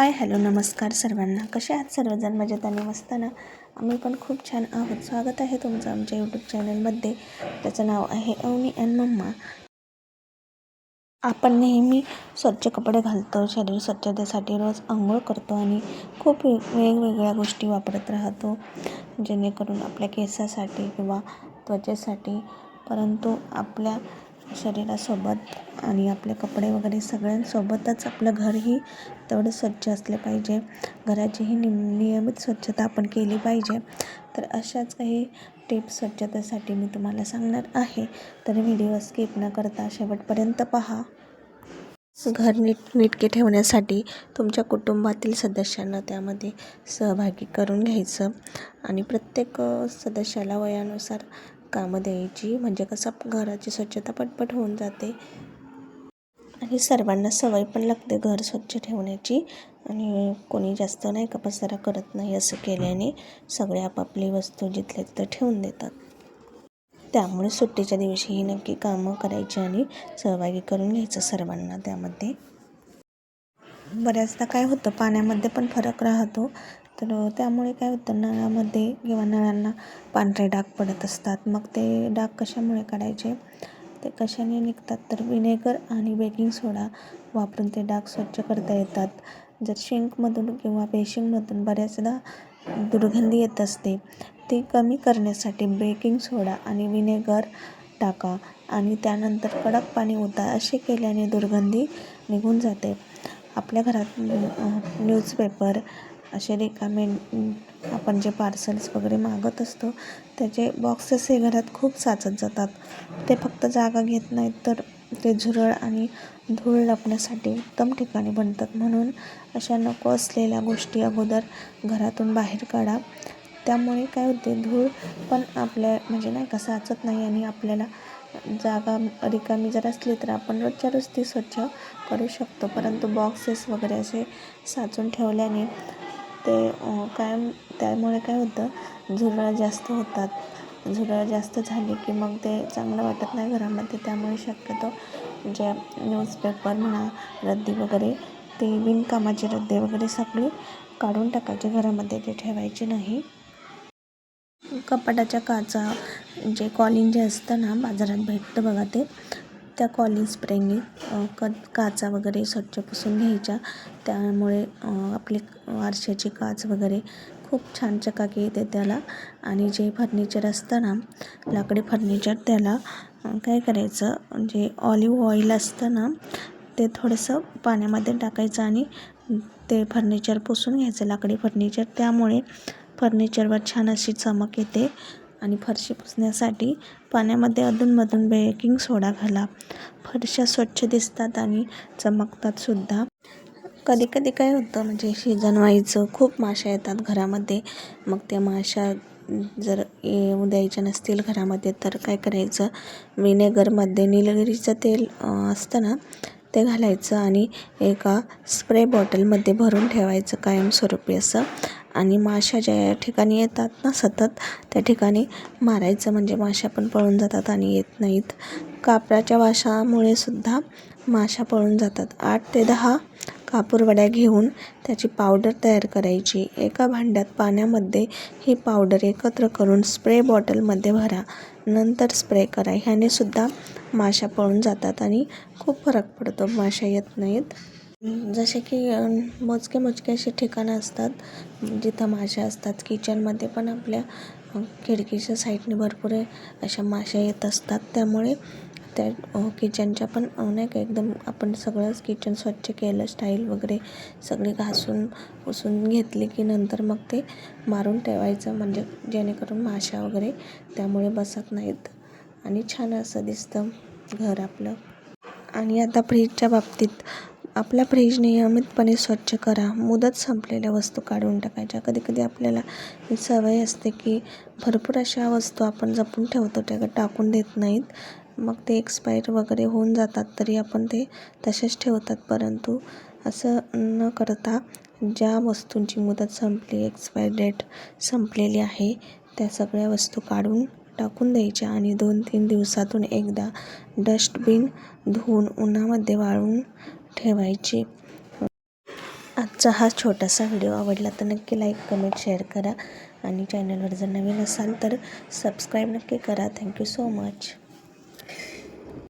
Hi hello नमस्कार सर्वांना. कसे आहात? सर्वजण मजेत आणि मस्त ना? आम्ही पण खूप छान आहोत. स्वागत आहे तुमचं आमच्या यूट्यूब चॅनलमध्ये त्याचं नाव आहे अवनी अँड मम्मा. आपण नेहमी स्वच्छ कपडे घालतो शरीर स्वच्छतेसाठी रोज आंघोळ करतो आणि खूप वेगवेगळ्या गोष्टी वापरत राहतो जेणेकरून आपल्या केसासाठी किंवा त्वचेसाठी परंतु आपल्या शरीरासोबत आणि आपले कपडे वगैरे सगळ्यांसोबतच आपलं घरही तेवढं स्वच्छ असले पाहिजे. घराचीही निम नियमित स्वच्छता आपण केली पाहिजे. तर अशाच काही टिप्स स्वच्छतेसाठी मी तुम्हाला सांगणार आहे. तर व्हिडिओ स्किप न करता शेवटपर्यंत पहा. घर नीट नीटके ठेवण्यासाठी तुमच्या कुटुंबातील सदस्यांना त्यामध्ये सहभागी करून घ्यायचं आणि प्रत्येक सदस्याला वयानुसार कामं द्यायची. म्हणजे कसं घराची स्वच्छता पटपट होऊन जाते. ही सर्वांना सवय पण लागते घर स्वच्छ ठेवण्याची. आणि कोणी जास्त नाही का पसारा करत नाही असं केल्याने सगळे आपापली वस्तू जिथल्या तिथं ठेवून देतात. त्यामुळे सुट्टीच्या दिवशीही नक्की कामं करायची आणि सहभागी करून घ्यायचं सर्वांना त्यामध्ये. बऱ्याचदा काय होतं पाण्यामध्ये पण फरक राहतो. तर त्यामुळे काय होतं नळामध्ये किंवा नळांना पांढरे डाग पडत असतात. मग ते डाग कशामुळे काढायचे? ते कशाने निघतात तर विनेगर आणि बेकिंग सोडा वापरून ते डाग स्वच्छ करता येतात. जर शिंकमधून किंवा बेशिंगमधून बऱ्याचदा दुर्गंधी येत असते ती कमी करण्यासाठी बेकिंग सोडा आणि विनेगर टाका आणि त्यानंतर कडक पाणी ओता असे केल्याने दुर्गंधी निघून जाते. आपल्या घरात न्यूजपेपर असे रिकामे आपण जे पार्सल्स वगैरे मागत असतो त्याचे बॉक्सेस हे घरात खूप साचत जातात. ते फक्त जागा घेत नाहीत तर ते झुरळ आणि धूळ लपण्यासाठी उत्तम ठिकाणी बनतात. म्हणून अशा नको असलेल्या गोष्टी अगोदर घरातून बाहेर काढा. त्यामुळे काय होते धूळ पण आपल्या म्हणजे नाही का साचत नाही आणि आपल्याला जागा रिकामी जर असली तर आपण रोजच्या रोज ती स्वच्छ करू शकतो. परंतु बॉक्सेस वगैरे असे साचून ठेवल्याने ते कायम त्यामुळे काय होतं झुरळ जास्त होतात. झुरळ जास्त झाली की मग ते चांगलं वाटत नाही घरामध्ये त्यामुळे शक्यतो जे न्यूजपेपर म्हणा रद्दी वगैरे ते विणकामाची रद्दी वगैरे सगळी काढून टाकायचे घरामध्ये ते ठेवायचे नाही. कपाटाच्या काचा जे कॉलिंग जे असतं ना बाजारात भेटतं बघा ते त्या कॉलिंग स्प्रेने क काचा वगैरे स्वच्छ पुसून घ्यायच्या. त्यामुळे आपले आरशाची काच वगैरे खूप छान चकाकी येते त्याला. आणि जे फर्निचर असतं ना लाकडी फर्निचर त्याला काय करायचं जे ऑलिव्ह ऑइल असतं ना ते थोडंसं पाण्यामध्ये टाकायचं आणि ते फर्निचर पुसून घ्यायचं लाकडी फर्निचर त्यामुळे फर्निचरवर छान अशी चमक येते. आणि फरशी पुसण्यासाठी पाण्यामध्ये अधूनमधून बेकिंग सोडा घाला. फरशा स्वच्छ दिसतात आणि चमकतात सुद्धा. कधी कधी काय होतं म्हणजे सीजन व्हायचं खूप माशा येतात घरामध्ये. मग त्या माशा जर येऊ द्यायच्या नसतील घरामध्ये तर काय करायचं? विनेगरमध्ये निलगिरीचं तेल असतं ना ते घालायचं आणि एका स्प्रे बॉटलमध्ये भरून ठेवायचं कायमस्वरूपी असं. आणि माशा ज्या ठिकाणी येतात ना सतत त्या ठिकाणी मारायचं म्हणजे माशा पण पळून जातात आणि येत नाहीत. कापराच्या वाशामुळे सुद्धा माशा पळून जातात. आठ ते दहा कापूरवड्या घेऊन त्याची पावडर तयार करायची. एका भांड्यात पाण्यामध्ये ही पावडर एकत्र करून स्प्रे बॉटलमध्ये भरा. नंतर स्प्रे करा. ह्याने सुद्धा माशा पळून जातात आणि खूप फरक पडतो. माशा येत नाहीत. जसे की मोजके मोजके असे ठिकाणं असतात जिथं माशा असतात. किचनमध्ये पण आपल्या खिडकीच्या साईडने भरपूर अशा माशा येत असतात. त्यामुळे त्या किचनच्या पण नाही का एकदम आपण सगळंच किचन स्वच्छ केलं स्टाईल वगैरे सगळी घासून पुसून घेतली की नंतर मग ते मारून ठेवायचं. म्हणजे जेणेकरून माशा वगैरे त्यामुळे बसत नाहीत. आणि छान असं दिसतं घर आपलं. आणि आता फ्रीजच्या बाबतीत आपला फ्रीज नियमितपणे स्वच्छ करा. मुदत संपलेल्या वस्तू काढून टाकायच्या कधी कधी आपल्याला सवय असते की भरपूर अशा वस्तू आपण जपून ठेवतो त्या टाकून देत नाहीत. मग ते एक्सपायर वगैरे होऊन जातात तरी आपण ते तसेच ठेवतात. परंतु असं न करता ज्या वस्तूंची मुदत संपली एक्सपायर डेट संपलेली आहे त्या सगळ्या वस्तू काढून टाकून द्यायच्या आणि दोन तीन दिवसातून एकदा डस्टबिन धुवून उन्हामध्ये वाळून ठेवायची. आजचा हा छोटासा व्हिडिओ आवडला तर नक्की लाईक कमेंट शेअर करा. आणि चॅनलवर जर नवीन असाल तर सबस्क्राईब नक्की करा. Thank you so much